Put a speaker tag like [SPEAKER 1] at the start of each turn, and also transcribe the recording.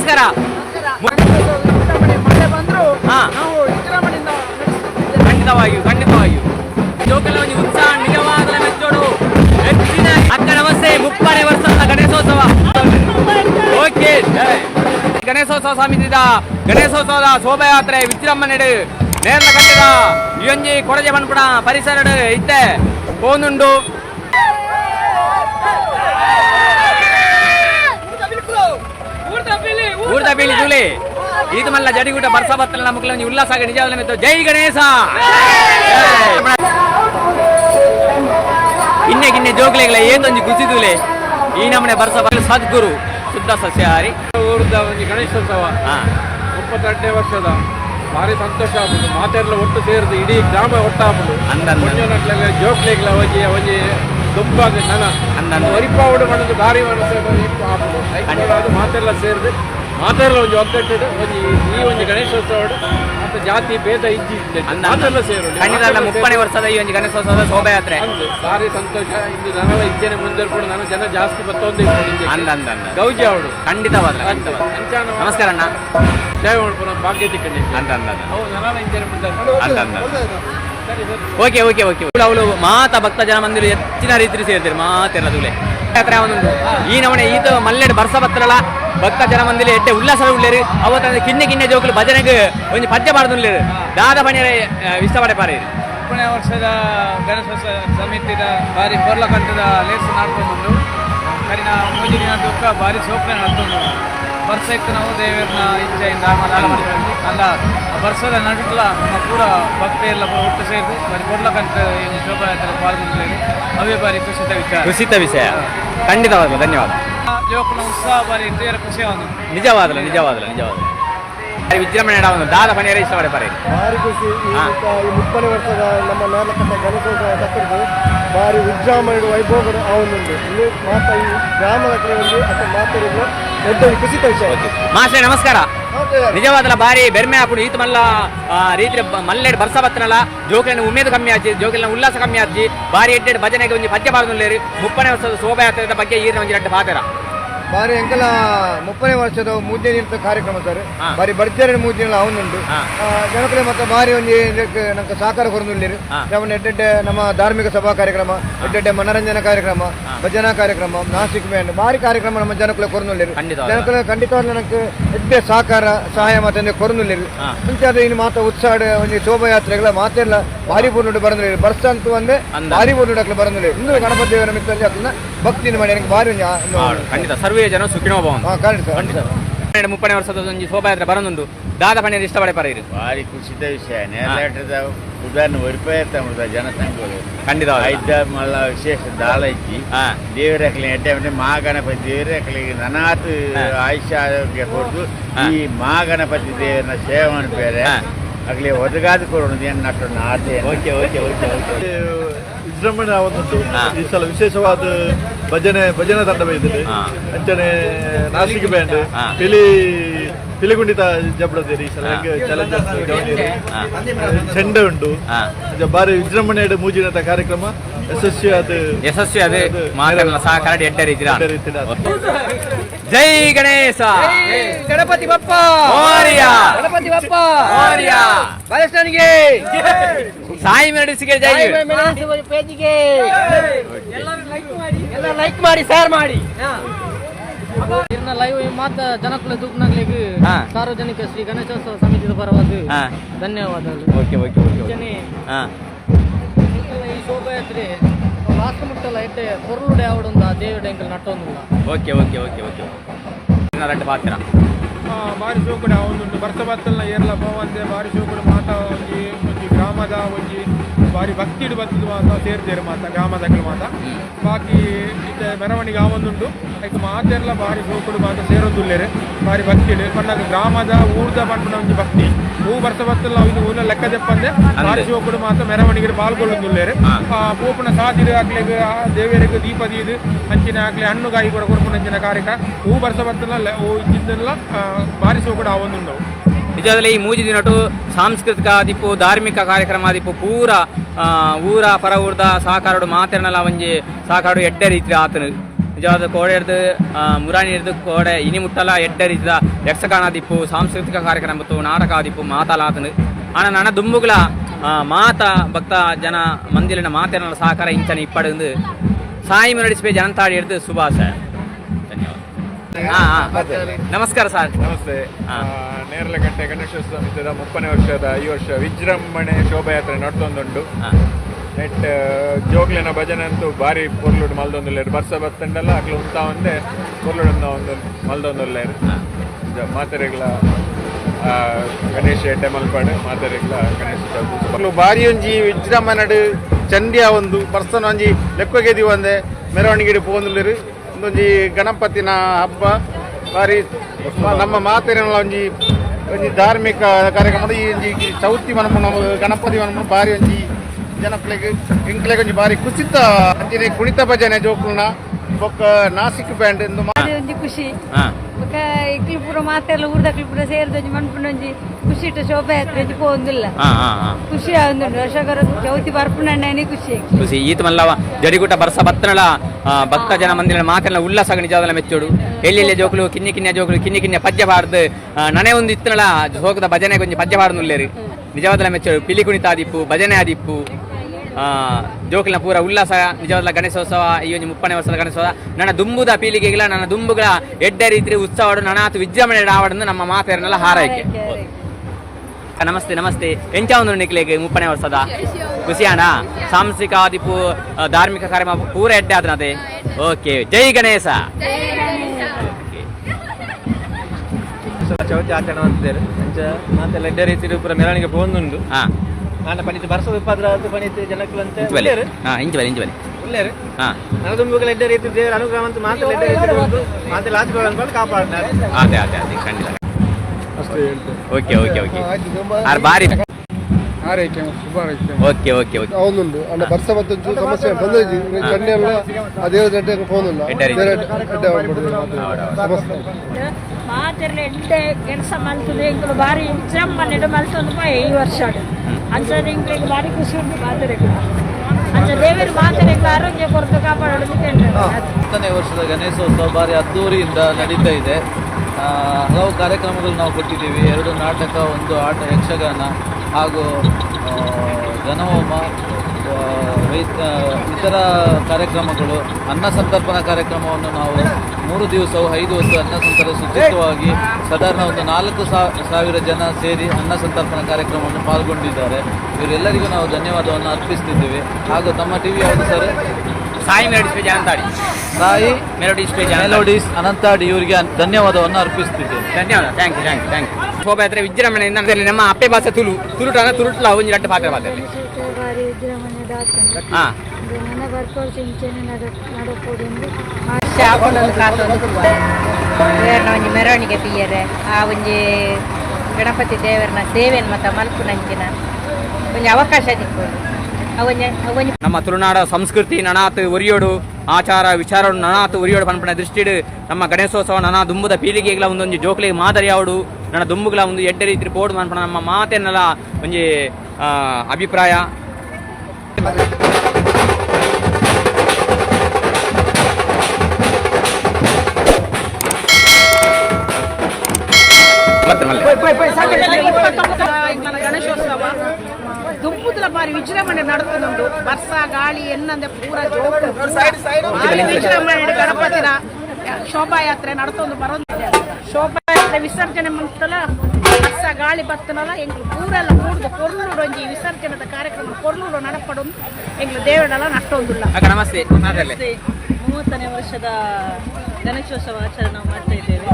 [SPEAKER 1] ನಮಸ್ಕಾರ. ಖಂಡಿತವಾಗಿಯೂ ಖಂಡಿತವಾಗಿಯೂ. ಉತ್ಸಾಹ, ನಿಜವಾದ ಮೆಚ್ಚೋಡು. ಹೆಚ್ಚಿನ ಅಕ್ಕ ವರ್ಷದ ಗಣೇಶೋತ್ಸವ. ಓಕೆ ಗಣೇಶೋತ್ಸವ ಸಮಿತಿದ ಗಣೇಶೋತ್ಸವದ ಶೋಭಾಯಾತ್ರೆ ವಿಜೃಂಭಣೆಡು ನೇರ್ಲ ಕಟ್ಟಡ ಈ ಒಂಜಿ ಕೊಡಜೆ ಬಣ್ಪುಣ ಪರಿಸರ ಇತ್ತೆ ಹೋನುಂಡು ಊರ್ದ ಬೀಳಿ ಜೂಲಿ ಇದು ಮಲ್ಲ ಜಡಿಗುಟ ಬರ್ಸ ಬತ್ತಲ ನಮಕ್ಲ ಒಂಜಿ ಉಲ್ಲಾಸ ಆಗಿ ನಿಜವಾದ ಮೆತ್ತು ಜೈ ಗಣೇಶ ಇನ್ನೆ ಗಿನ್ನೆ ಜೋಗ್ಲೆಗಳ ಏತೊಂಜಿ ಕುಸಿದುಲೆ ಈ ನಮ್ಮನೆ ಬರ್ಸ ಬರಲು ಸದ್ಗುರು ಶುದ್ಧ ಸಸ್ಯಹಾರಿ
[SPEAKER 2] ಊರದ ಒಂದು ಗಣೇಶೋತ್ಸವ
[SPEAKER 1] ಹಾ
[SPEAKER 2] ಮುಪ್ಪತ್ತೆರಡನೇ ವರ್ಷದ ಭಾರಿ ಸಂತೋಷ ಆಗುದು ಮಾತೆಲ್ಲ ಒಟ್ಟು ಸೇರಿದು ಇಡೀ ಗ್ರಾಮ ಒಟ್ಟಾಗುದು
[SPEAKER 1] ಅಂದಂದ.
[SPEAKER 2] ಮುಂಜಾನೆ ಜೋಕ್ಲೆಗ್ಲ ಒಂಜಿ ಒಂಜಿ ದುಂಬಾಗ ನನ
[SPEAKER 1] ಅಂದಂದ.
[SPEAKER 2] ಒರಿಪಾವುಡು ಮಣ್ಣದು ದಾರಿ ಮನಸ್ಸು ಆಪುದು ಅದು ಮಾತೆಲ್ಲ ಸೇರಿದು ಮಾತೆಲ್ಲ ಒಂದು ಒಗ್ಗಟ್ಟಿದೆ ಒಂಜಿ ಈ ಒಂದು ಗಣೇಶೋತ್ಸವ ಮತ್ತು ಜಾತಿ ಭೇದ
[SPEAKER 1] ಖಂಡಿತ ಅಲ್ಲ ಮುಪ್ಪನೇ ವರ್ಷದ ಈ ಒಂದು ಗಣೇಶೋತ್ಸವದ ಶೋಭಾಯಾತ್ರೆ.
[SPEAKER 2] ಅಂದು ಭಾರಿ ಸಂತೋಷ. ಇಂದು ನನ್ನ ನಾನು ಜನ ಜಾಸ್ತಿ ಬತ್ತೊಂದು
[SPEAKER 1] ಅಂದ
[SPEAKER 2] ಗೌಜಿ ಅವಳು
[SPEAKER 1] ಖಂಡಿತವಾದ ನಮಸ್ಕಾರ ಅಣ್ಣ.
[SPEAKER 2] ಜಯ ಮಾಡ್ಕೊಂಡು ಭಾಗ್ಯ
[SPEAKER 1] ಅಂತ ಅಂದ
[SPEAKER 2] ಮುಂದೆ
[SPEAKER 1] ಅಂತ ಅಂದ ಓಕೆ ಓಕೆ ಓಕೆ ಅವಳು ಮಾತ ಭಕ್ತ ಜನ ಮಂದಿರ ಹೆಚ್ಚಿನ ರೀತಿ ಸೇರ್ತಾರೆ ಮಾತೆಲ್ಲ ತುಲೆ ಯಾತ್ರೆ ಅವನೊಂದು ಈ ನವಣೆ ಈತ ಮಲ್ಲೆಡ್ ಬರ್ಸ ಬತ್ತರಲ್ಲ ಭಕ್ತ ಜನ ಮಂದಿರ ಎಡ್ಡೆ ಉಲ್ಲಾಸ ಉಳ್ಳೇರಿ. ಅವತ್ತ ಕಿನ್ನೆ ಕಿನ್ನೆ ಜೋಕುಲು ಭಜನೆಗೆ ಒಂದು ಪದ್ಯ ಬಾರ್ದು ದಾದ ಬಣಿಯರೆ ಇಷ್ಟಪಡೆ ಪಾರಿ.
[SPEAKER 2] ಇಪ್ಪನೇ ವರ್ಷದ ಗಣೇಶೋತ್ಸವ ಸಮಿತಿದ ಬಾರಿ ಪೊರ್ಲಕಂಠದ ಲೇಸ್ ನಾಡ್ಕೊಂಡು ಕರಿನ ಮೂಜಿ ದಿನ ದುಃಖ ಬಾರಿ ಸೋಪನೆ ನಡ್ಕೊಂಡು ವರ್ಷಕ್ಕೆ ನಾವು ದೇವರನ್ನ ಇಚ್ಛೆಯಿಂದ ಅಲ್ಲ ವರ್ಷದ ನಡುಕಲ ನಮ್ಮ ಪೂರ ಭಕ್ತಿ ಎಲ್ಲ ಒಟ್ಟು ಸೇರಿದು ಬಾರಿ ಪೊರ್ಲ ಕಂಠ ಶೋಭಾಯಾತ್ರೆ ಪಾಲ್ಗೊಂಡಿದ್ದೇವೆ. ಅವೇ ಬಾರಿ ಖುಷಿತ ವಿಚಾರ.
[SPEAKER 1] ಖುಷಿತ ವಿಷಯ. ಖಂಡಿತವಾದ ಧನ್ಯವಾದ.
[SPEAKER 2] ಜೋಕುಲ ಉತ್ಸಾಹ ಬಾರಿ ಇಂಟಿಯರ ಖುಷಿ ಅವನು
[SPEAKER 1] ನಿಜವಾದಲ್ಲ ನಿಜವಾದಲ್ಲ ನಿಜವಾದ ವಿಜೃಂಭಣೆ ಒಂದು ದಾದ ಬಣಿಯರೆ ಇಷ್ಟಪಡೆ ಬಾರಿ
[SPEAKER 3] ಭಾರಿ ಖುಷಿ. ಈ
[SPEAKER 1] ಹಾ.
[SPEAKER 3] ಈ ಮುಪ್ಪನೇ ವರ್ಷದ ನಮ್ಮ ನೇರಲಕಟ್ಟ ಗಣೇಶೋತ್ಸವ ತಕ್ಕದ್ದು ಭಾರಿ ವಿಜೃಂಭಣೆ ವೈಭೋಗದ ಆವೊಂದುಂಡು ಇಲ್ಲಿ ಮಾತ ಈ ಗ್ರಾಮದ ಕಡೆಯಲ್ಲಿ ಅಥವಾ ಮಾತಾಡಿದ್ರೆ ದೊಡ್ಡ ಖುಷಿ ವಿಷಯ
[SPEAKER 1] ಮಾಸ್ಟರ್ ನಮಸ್ಕಾರ. ನಿಜವಾದಲ್ಲ ಬಾರಿ ಬೆರ್ಮೆ ಹಾಕೊಂಡು ಈತ ಮಲ್ಲ ರೀತಿ ಮಲ್ಲೆಡ್ ಬರ್ಸ ಬತ್ತನಲ್ಲ ಜೋಕಲಿನ ಉಮೇದು ಕಮ್ಮಿ ಆಚಿ ಜೋಕಲಿನ ಉಲ್ಲಾಸ ಕಮ್ಮಿ ಆಚಿ ಬಾರಿ ಎಡ್ಡೆಡ್ ಭಜನೆಗೆ ಒಂದು ಪದ್ಯ ಬಾರದುಲ್ಲೇರಿ ಮುಪ್ಪನೇ ವರ್ಷದ ಶೋಭಾಯಾತ್ರೆ ಬಗ್ಗೆ ಈರಿನ ಒಂದು ಎರಡು ಪಾತ್ರ
[SPEAKER 3] ಬಾರಿ ಎಂಕಲ ಮುಪ್ಪನೇ ವರ್ಷದ ಮೂಜೆ ನಿಂತ ಕಾರ್ಯಕ್ರಮ ಸರ್. ಬಾರಿ ಭರ್ಜರಿ ಮೂಜೆ ಅವನುಂಡು
[SPEAKER 1] ಜನಕಡೆ
[SPEAKER 3] ಜನಕಲೆ ಮತ್ತೆ ಬಾರಿ ಒಂದು ಇದಕ್ಕೆ ನಂಗೆ ಸಹಕಾರ ಕೊರನುಲ್ಲಿರು
[SPEAKER 1] ಹಾ.
[SPEAKER 3] ನಮ್ಮ ಎಡ್ಡೆಡ್ಡೆ ನಮ್ಮ ಧಾರ್ಮಿಕ ಸಭಾ ಕಾರ್ಯಕ್ರಮ ಎಡ್ಡೆಡ್ಡೆ ಮನರಂಜನಾ ಕಾರ್ಯಕ್ರಮ ಭಜನಾ ಕಾರ್ಯಕ್ರಮ ನಾಸಿಕ್ ಮೇಲೆ ಬಾರಿ ಕಾರ್ಯಕ್ರಮ ನಮ್ಮ ಜನಕಲೆ
[SPEAKER 1] ಖಂಡಿತವಾದ.
[SPEAKER 3] ಜನಕಲೆ ಖಂಡಿತವಾಗ್ಲೂ. ನನಗೆ ಎಡ್ಡೆ ಸಹಕಾರ ಸಹಾಯ ಮತ್ತೆ ಕೊರನುಲ್ಲಿರು
[SPEAKER 1] ಹಾ.
[SPEAKER 3] ಮುಂಚೆ ಅದು ಇನ್ನು ಮಾತ ಉತ್ಸಾಹ ಒಂದು ಶೋಭಾಯಾತ್ರೆಗಳ ಮಾತೆಲ್ಲ ಭಾರಿ ಬರಂದ್ರೆ ಬರಂದಿಲ್ಲ ಬರ್ಸ ಅಂತೂ ಒಂದೇ
[SPEAKER 1] ಅಂದ.
[SPEAKER 3] ಬರಂದ್ರೆ ಇಂದು ಗಣಪತಿ ದೇವರ ಮಿತ್ತಲ್ಲಿ ಅದನ್ನ ಭಕ್ತಿಯಿಂದ ಮಾಡಿ ನನಗೆ ಒಂದು-
[SPEAKER 1] ಖಂಡಿತ. ಸರ್ವೇ ಜನ ಸುಖಿನೋ ಭವನ್
[SPEAKER 3] ಹಾ, ಖಂಡಿತ
[SPEAKER 1] ಖಂಡಿತ. ಮುಪ್ಪನೇ ವರ್ಷದ ಒಂದು ಶೋಭಾಯಾತ್ರೆ ಬರೊಂದುಂಡು ದಾದ ಬಣಿಯರೆ ಇಷ್ಟಪಡೆ ಪಾರಿ
[SPEAKER 4] ಭಾರಿ ಖುಷಿದ ವಿಷಯ. ನೇರಳಾಟದ ಉದಾಹರಣೆ ಒರಿಪಾಯತ್ತ ಜನಸಂಖ್ಯೆ
[SPEAKER 1] ಖಂಡಿತ
[SPEAKER 4] ಐದ ಮಲ್ಲ ವಿಶೇಷ ದಾಳ ಇಜ್ಜಿ
[SPEAKER 1] ದೇವರ
[SPEAKER 4] ದೇವರಕಲಿ ಎಡ್ಡೆ ಅಂದ್ರೆ ಮಹಾಗಣಪತಿ ದೇವರ ನನಾತ್
[SPEAKER 1] ಹಾ.
[SPEAKER 4] ಆಯುಷ್ಯ ಆರೋಗ್ಯ ಕೊಟ್ಟು. ಈ ಮಹಾಗಣಪತಿ ದೇವರನ್ನ ಸೇವನೆ ಬೇರೆ.
[SPEAKER 1] ಹಾ.
[SPEAKER 4] ಅಗ್ಲಿ ಒದಗಾದ ಕೊಡೋಣ ಏನು ನಟ್ಟು ಆಸೆ
[SPEAKER 1] ಓಕೆ ಓಕೆ ಓಕೆ ಓಕೆ.
[SPEAKER 5] ವಿಜೃಂಭಣೆ
[SPEAKER 1] ಆವತ್ತು
[SPEAKER 5] ಈ ಸಲ ವಿಶೇಷವಾದ ಭಜನೆ ಭಜನೆ ತಂಡ ಬೈದಿದೆ
[SPEAKER 1] ಹಾ.
[SPEAKER 5] ಅಂಚನೆ ನಾಸಿಕ್ ಬ್ಯಾಂಡ್. ಪಿಲಿ ಪಿಲಿಗುಂಡಿತ ಜಬ್ಡದಿರಿ ಈ ಸಲ. ಹೆಂಗೆ ಚಾಲೆಂಜರ್ಸ್ ಗವಣಿಯರು
[SPEAKER 1] ಹಾ.
[SPEAKER 5] ಉಂಟು. ಬಾರಿ ವಿಜೃಂಭಣೆ ಮೂಜಿನಂತ ಕಾರ್ಯಕ್ರಮ. ಯಶಸ್ವಿ ಅದು
[SPEAKER 1] ಯಶಸ್ವಿ ಅದು ಮಾತೆಲ್ಲ ಸಹಕಾರ ಎಡ್ಡ ರೀತಿ
[SPEAKER 5] ಎಡ್ಡೆ ರೀತಿಲ ಅದು.
[SPEAKER 1] ಜೈ ಗಣೇಶ.
[SPEAKER 6] ಗಣಪತಿ ಬಪ್ಪ.
[SPEAKER 1] ಮೋರ್ಯ.
[SPEAKER 6] ಬಪ್ಪ ನನಗೆ
[SPEAKER 1] ಸಾಯಿ ಮೆರಡಿಸಿಗೆ ಜೈ
[SPEAKER 6] ಪೇಜಿಗೆ. ಎಲ್ಲ ಲೈಕ್ ಮಾಡಿ ಶೇರ್ ಮಾಡಿ. ಲೈವ್ ಮಾತ ಜನಕುಲ ದೂಪ್ನಗ್ಲಿಗೆ
[SPEAKER 1] ಹಾ.
[SPEAKER 6] ಸಾರ್ವಜನಿಕ ಶ್ರೀ ಗಣೇಶೋತ್ಸವ ಸಮಿತಿಯ ಪರವಾಗಿ
[SPEAKER 1] ಹಾ.
[SPEAKER 6] ಧನ್ಯವಾದಗಳು.
[SPEAKER 1] ಓಕೆ ಓಕೆ ಓಕೆ
[SPEAKER 6] ಈ ಶೋಭಾಯಾತ್ರೆ ಮುಟ್ಟಲ್ಲ ಐತೆ ಪೊರ್ಲುಡೆ ಆವಡೊಂದು ಆ ದೇವಡ ಎಂಕಲ್ ನಟ್ಟೊಂದುಲ್ಲ
[SPEAKER 1] ಓಕೆ ಓಕೆ ಓಕೆ ಓಕೆ. రెండు ಪಾತ್ರ
[SPEAKER 2] ಬಾರಿ ಶೋಕುಡೆ ಅವನೊಂದು ಬರ್ತ ಬತ್ತಲ್ನ ಏರ್ಲ ಪವಂತೆ ಬಾರಿ ಶೋಕುಡೆ ಮಾತ ಒಂಜಿ ಒಂಜಿ ಗ್ರಾಮದ ಒಂಜಿ ಬಾರಿ ಭಕ್ತಿ ಬತ್ತದ ಮಾತ ಸೇರ್ತೇರು ಮಾತ ಗ್ರಾಮದಗಳು ಮಾತ ಬಾಕಿ ಇದೆ ಮೆರವಣಿಗೆ ಆವೊಂದುಂಡು ಐಕ್ ಮಾತೆರ್ಲ ಬಾರಿ ಸೋಕುಡು ಮಾತ ಸೇರೊಂದುಲ್ಲೆರ್. ಬಾರಿ ಭಕ್ತಿ ಪಂಡಗ ಗ್ರಾಮದ ಊರ್ದ ಪಂಪುನ ಒಂದು ಭಕ್ತಿ. ಹೂ ಬರ್ತ ಬತ್ತಲ್ಲ ಇದು ಊನ ಲೆಕ್ಕ ತೆಪ್ಪಂದೆ ಬಾರಿ ಶೋಕುಡು ಮಾತ ಮೆರವಣಿಗೆ ಪಾಲ್ಗೊಳ್ಳುದುಲ್ಲೆರ್. ಪೂಪನ ಸಾದಿರು ಆಗ್ಲಿ ಆ ದೇವಿಯರಿಗೆ ದೀಪ ಇದು ಅಂಚಿನ ಆಗ್ಲಿ ಹಣ್ಣು ಕಾಯಿ ಕೂಡ ಕೊರ್ಪುನ ಹಂಚಿನ ಕಾರ್ಯಕ ಹೂ ಬರ್ಸ ಬತ್ತಲ್ಲ ಹೂ ಇದ್ದಿದ್ದೆಲ್ಲ ಬಾರಿ ಆವೊಂದು ಆವೊಂದುಂಡು
[SPEAKER 1] ನಿಜದಲ್ಲಿ ಈ ಮೂಜಿ ದಿನಟು ಸಾಂಸ್ಕೃತಿಕ ದಿಪ್ಪು ಧಾರ್ಮಿಕ ಕಾರ್ಯಕ್ರಮ ದಿಪ್ಪು ಪೂರ ಊರ ಪರ ಊರ್ದ ಸಹಕಾರಡು ಮಾತೆರ್ನಲ ಒಂಜಿ ಸಹಕಾರಡು ಎಡ್ಡೆ ರೀತಿ ಆತನು ನಿಜವಾದ ಕೋಡೆ ಹಿಡಿದು ಮುರಾಣಿ ಹಿಡಿದು ಕೋಡೆ ಇನಿ ಮುಟ್ಟಲ ಎಡ್ಡೆ ರೀತಿಯ ಯಕ್ಷಗಾನ ದಿಪ್ಪು ಸಾಂಸ್ಕೃತಿಕ ಕಾರ್ಯಕ್ರಮ ಮತ್ತು ನಾಟಕ ದಿಪ್ಪು ಮಾತಲಾತನು ಆನ ನನ್ನ ದುಂಬುಗಳ ಮಾತ ಭಕ್ತ ಜನ ಮಂದಿಲಿನ ಮಾತೇನಲ್ಲ ಸಹಕಾರ ಇಂಚನ ಇಪ್ಪಡು ಸಾಯಿ ನಡೆಸಿಪೇ ಜನತಾಡಿ ಹಿಡಿದು ಹಾ ನಮಸ್ಕಾರ ಸರ್.
[SPEAKER 7] ನಮಸ್ತೆ.
[SPEAKER 1] ನೇರಳೆ
[SPEAKER 7] ಗಂಟೆ ನೇರಲಗಟ್ಟೆ ಗಣೇಶೋತ್ಸವ ಸಮಿತಿಯ ಮುಪ್ಪನೇ ವರ್ಷದ ಈ ವರ್ಷ ವಿಜೃಂಭಣೆ ಶೋಭಾಯಾತ್ರೆ ನಡ್ತೊಂದುಂಡು ನೆಟ್ ಜೋಗ್ಲಿನ ಭಜನೆ ಅಂತೂ ಭಾರಿ ಪೊರ್ಲುಡು ಮಲ್ದೊಂದುಲ್ಲೇರು. ಬರ್ಸ ಬರ್ತಂಡಲ್ಲ ಅಕ್ಲು ಉಂತ ಒಂದೇ ಪೊರ್ಲುಡು ಒಂದು ಮಲ್ದೊಂದುಲ್ಲೇರು. ಮಾತೆರೆಗಳ ಆ, ಗಣೇಶ ಎಡ್ಡೆ ಮಲ್ಪಾಡು ಮಾತೆರೆಗಳ ಗಣೇಶ ಭಾರಿ
[SPEAKER 8] ಬಾರಿ ಒಂಜಿ ವಿಜೃಂಭಣೆ ಚಂಡಿಯ ಒಂದು ಬರ್ಸನ ಒಂಜಿ ಲೆಕ್ಕಗೆದಿ ಒಂದೇ ಮೆರವಣಿಗೆ ಪೋಂದುಲ್ಲೆರ್ ಒಂದೊಂಜಿ ಗಣಪತಿನ ಹಬ್ಬ, ಬಾರಿ ನಮ್ಮ ಮಾತೆರೆನ ಒಂಜಿ ಒಂಜಿ ಧಾರ್ಮಿಕ ಕಾರ್ಯಕ್ರಮ ಈ ಒಂಜಿ ಚೌತಿ ಮನಮ ಗಣಪತಿ ಮನಮ ಬಾರಿ ಒಂಜಿ ಜನಪ್ಲೆಗ್ ಇಂಕ್ಲೆಗ್ ಒಂಜಿ ಬಾರಿ ಕುಸಿತ ಅಂಚಿನ ಕುಣಿತ ಭಜನೆ ಜೋಕುಲ್ನ ಬೊಕ್ಕ ನಾಸಿಕ್ ಬ್ಯಾಂಡ್ ಎಂದು ಮಾ-
[SPEAKER 9] ಅದು ಒಂಜಿ ಖುಷಿ. ಬೊಕ ಇಕ್ಲು ಪೂರ ಮಾತೆಲ್ಲ ಊರ್ದ ಅಕ್ಲಿಪುರ ಸೇರಿದೊಂಜಿ ಮನ್ಪುನೊಂಜಿ ಖುಷಿ ಇಟ್ಟು ಶೋಭೆ ಯಾತ್ರೆ ಪೋಂದಿಲ್ಲ ಖುಷಿ ಆಗುಂಡು ವರ್ಷಗರ ಚೌತಿ ಬರ್ಪುನಣ್ಣನೇ ಖುಷಿ.
[SPEAKER 1] ಖುಷಿ. ಈತ ಮಲ್ಲವ ಜಡಿಗುಟ ಬರ್ಸ ಬತ್ತನಳ ಭಕ್ತ ಜನ ಮಂದಿರ ಮಾತೆಲ್ಲ ಉಲ್ಲಾಸ ನಿಜವಾದ ಮೆಚ್ಚೋಡು. ಎಲ್ಲೆಲ್ಲೆ ಜೋಕುಲು ಕಿನ್ನಿ ಕಿನ್ನೆ ಜೋಕುಲು ಕಿನ್ನಿ ಕಿನ್ನೆ ಪದ್ಯ ಬಾರ್ದು ನನೆ ಒಂದು ಇತ್ತನಳ ಹೋಗದ ಭಜನೆ ಕೊಂಚ ಪದ್ಯ ಬಾರ್ನುಲ್ಲೇರು ನಿಜವಾದ ಮೆಚ್ಚೋಡು. ಪಿಲಿ ಕುಣಿತ ಆದಿಪ್ಪು ಭಜನೆ ಆದಿಪ್ಪು. ಆ, ಜೋಕುಲಿನ ಪೂರ ಉಲ್ಲಾಸ ನಿಜವಾದ ಗಣೇಶೋತ್ಸವ ಈ ಒಂದು ಮುಪ್ಪನೇ ವರ್ಷದ ಗಣೇಶೋತ್ಸವ. ನನ್ನ ದುಂಬುದ ಪೀಳಿಗೆಗಳ ನನ್ನ ದುಂಬುಗಳ ಎಡ್ಡ ರೀತಿ ಉತ್ಸವ ನನಾತು ವಿಜೃಂಭಣೆ ಆವಡನ್ನು ನಮ್ಮ ಮಾತೆಯರನ್ನೆಲ್ಲ ಹಾರೈಕೆ. ನಮಸ್ತೆ ನಮಸ್ತೆ. ಎಂಚ ಒಂದು ನಿಕ್ಲಿಗೆ ಮುಪ್ಪನೇ ವರ್ಷದ? ಖುಷಿಯಾಣ ಸಾಂಸ್ಕೃತಿಕ ಆದಿಪು ಧಾರ್ಮಿಕ ಕಾರ್ಯಕ್ರಮ ಪೂರ ಎಡ್ಡೆ ಆದ್ನದೆ ಓಕೆ ಜೈ ಗಣೇಶ.
[SPEAKER 6] ಚೌತಿ ಆಚರಣೆ ಮಾಡ್ತಿದ್ದಾರೆ. ಅಂಚ ಮಾತೆಲ್ಲ ಎಡ್ಡೆ ರೀತಿ ಪೂರ ಮೆರವಣಿಗೆ ಪೋಂದುಂಡು
[SPEAKER 1] ಹಾ.
[SPEAKER 6] ನಾನು ಪಣಿತು ಬರ್ಸದ ಉಪದ್ರ ಅದು ಪಣಿತು ಜನಕ್ಕಂತೆ
[SPEAKER 1] ಅಂತ ಬಲಿ ಹಾ ಇಂಚು ಬಲಿ ಇಂಚು ಬಲಿ
[SPEAKER 6] ಒಳ್ಳೆಯರು
[SPEAKER 1] ಹಾ.
[SPEAKER 6] ನರದುಂಬುಗಳ ಎಡ್ಡೆ ರೀತಿ ದೇವರ ಅನುಗ್ರಹ ಅಂತ ಮಾತು ಎಡ್ಡೆ ರೀತಿ ಉಂಟು ಮಾತೆಲ್ಲ ಆಚರಣೆ ಅನ್ಕೊಂಡು ಕಾಪಾಡ್ತಾರೆ.
[SPEAKER 1] ಅದೇ ಅದೇ ಅದೇ ಖಂಡಿತ.
[SPEAKER 3] ಅಷ್ಟೇ ಹೇಳ್ತೇನೆ.
[SPEAKER 1] Okay okay okay. ಆರು ಬಾರಿ.
[SPEAKER 2] ಆರೈಕೆ ಶುಭಾರೈಕೆ
[SPEAKER 1] ಓಕೆ ಓಕೆ ಓಕೆ.
[SPEAKER 3] ಅವನುಂಡು ಅಲ್ಲ ಬರ್ಸ ಸಮಸ್ಯೆ ಬಂದೈತಿ ಚಂಡಿ ಎಲ್ಲ ಅದೇ ಗಂಟೆ ಫೋನ್ ಇಲ್ಲ
[SPEAKER 1] ಎಡ್ಡೆ ರೀತಿ.
[SPEAKER 3] ಬೇರೆ ಅಡ್ಡ ಸಮಸ್ಯೆ.
[SPEAKER 9] ಮಾತೆಲ್ಲ ಎಡ್ಡೆ ಕೆಲಸ ಮಲ್ತದೆ ಇಂಕಲು ಭಾರಿ ವಿಜೃಂಭ ನೆಡು ಪಾಯ ಈ ವರ್ಷ ಅಂಚದ ಇಂಕ್ಲಿಗೆ ಭಾರಿ ಖುಷಿ ಉಂಟು ಮಾತೆರೆಗೆ ಅಂಚ ದೇವರು ಆರೋಗ್ಯ ಕೊರತೆ ಕಾಪಾಡೋದು
[SPEAKER 10] ಹತ್ತನೇ ವರ್ಷದ ಗಣೇಶೋತ್ಸವ ಭಾರಿ ಅದ್ದೂರಿಯಿಂದ ನಡೀತಾ ಇದೆ. ಹಲವು ಕಾರ್ಯಕ್ರಮಗಳು ನಾವು ಕೊಟ್ಟಿದ್ದೀವಿ. ಎರಡು ನಾಟಕ, ಒಂದು ಆಟ ಯಕ್ಷಗಾನ ಹಾಗೂ ಧನಹೋಮ ಜನಹೋಮ ವೈ- ಇತರ ಕಾರ್ಯಕ್ರಮಗಳು ಅನ್ನ ಸಂತರ್ಪಣಾ ಕಾರ್ಯಕ್ರಮವನ್ನು ನಾವು ಮೂರು ದಿವಸವು ಐದು ಹೊತ್ತು ಅನ್ನ ಸಂತರ ಸುಚಿತವಾಗಿ ಸಾಧಾರಣ ಒಂದು ನಾಲ್ಕು ಸಾವಿರ ಜನ ಸೇರಿ ಅನ್ನ ಸಂತರ್ಪಣಾ ಕಾರ್ಯಕ್ರಮವನ್ನು ಪಾಲ್ಗೊಂಡಿದ್ದಾರೆ. ಇವರೆಲ್ಲರಿಗೂ ನಾವು ಧನ್ಯವಾದವನ್ನು ಅರ್ಪಿಸ್ತಿದ್ದೇವೆ. ಹಾಗೂ ತಮ್ಮ ಟಿವಿ ಯಾವುದು sir?
[SPEAKER 1] Sai melody space ಅಂತಾಡಿ
[SPEAKER 10] Sai
[SPEAKER 1] melody space
[SPEAKER 10] melodies Anantadi ಇವರಿಗೆ ಧನ್ಯವಾದವನ್ನು ಅರ್ಪಿಸ್ತಿದ್ದೇವೆ.
[SPEAKER 1] ಧನ್ಯವಾದ. Thank you thank you thank you ಶೋಭಾಯಾತ್ರೆ ವಿಜೃಂಭಣೆಯಿಂದ ನಮ್ಮ ಅಪ್ಪೆ ಭಾಷೆ ತುಳು. ತುಳುಟನ ತುಳುಟ್ಲ ಒಂದು ಎರಡು ಪಾತ್ರ ಮಾತಾಡಿ
[SPEAKER 9] ಬಾರಿ ನನ್ನ ವರ್ಕೌಟ್ ಸಿಂಚನೆ
[SPEAKER 11] ಒಂಜಿ ಮೆರವಣಿಗೆ ಪಿಯರೆ ಆ ಒಂಜಿ ಗಣಪತಿ ದೇವರನ ಸೇವೆನ್ ಮತ್ತ ಮಲ್ಪುನಂಚಿನ ಒಂಜಿ ಅವಕಾಶ ತಿಕ್ಕೋಡು
[SPEAKER 1] ನಮ್ಮ ತುಳುನಾಡ ಸಂಸ್ಕೃತಿ ನನಾತ್ ಒರಿಯೋಡು ಆಚಾರ ವಿಚಾರ ನನಾತ್ ಒರಿಯೋಡು ಪನ್ಪಣ ದೃಷ್ಟಿಡು ನಮ್ಮ ಗಣೇಶೋತ್ಸವ ನನ ದುಂಬುದ ಪೀಳಿಗೆಗಳ ಒಂದೊಂದು ಜೋಕ್ಲಿಗೆ ಮಾದರಿ ಆವಡು ನನ್ನ ದುಂಬುಗಳ ಒಂದು ಎಡ್ಡೆ ರೀತಿ ಪೋಡು ಮಾಡ್ಪಣ ನಮ್ಮ ಮಾತೆನ್ನೆಲ್ಲ ಒಂಜಿ ಆ, ಅಭಿಪ್ರಾಯ.
[SPEAKER 11] ಗಣೇಶೋತ್ಸವ. ದುಂಬುದಲ ಬಾರಿ ವಿಜೃಂಭಣೆ ನಡ್ತುಂಡು ಬರ್ಸ ಗಾಳಿ ಎನ್ನಂದೆ ಪೂರ ಜೋರು ವಿಜೃಂಭಣೆ ಗಣಪತಿನ ಶೋಭಾಯಾತ್ರೆ ನಡ್ತೊಂದು ಬರೋದು ಶೋಭಾಯಾತ್ರೆ ವಿಸರ್ಜನೆ ಮಾಡ್ತಲ್ಲ ಬರ್ಸ ಗಾಳಿ ಬರ್ತನಲ್ಲ ಎಂಗ್ಲು ಪೂರೆಲ್ಲ ಕೂಡ್ದು ಕೊರ್ಲೂರು ಒಂಜಿ ವಿಸರ್ಜನದ ಕಾರ್ಯಕ್ರಮ ಕೊರ್ಲೂರು ನಡಪಡೊಂದು ಎಂಗ್ಲು ದೇವರೆಲ್ಲ
[SPEAKER 1] ನಷ್ಟೊಂದಿಲ್ಲ. ನಮಸ್ತೆ.
[SPEAKER 11] ಮೂವತ್ತನೇ ವರ್ಷದ ಗಣೇಶೋತ್ಸವ ಆಚರಣೆ ನಾವು ಮಾಡ್ತಾ ಇದ್ದೇವೆ.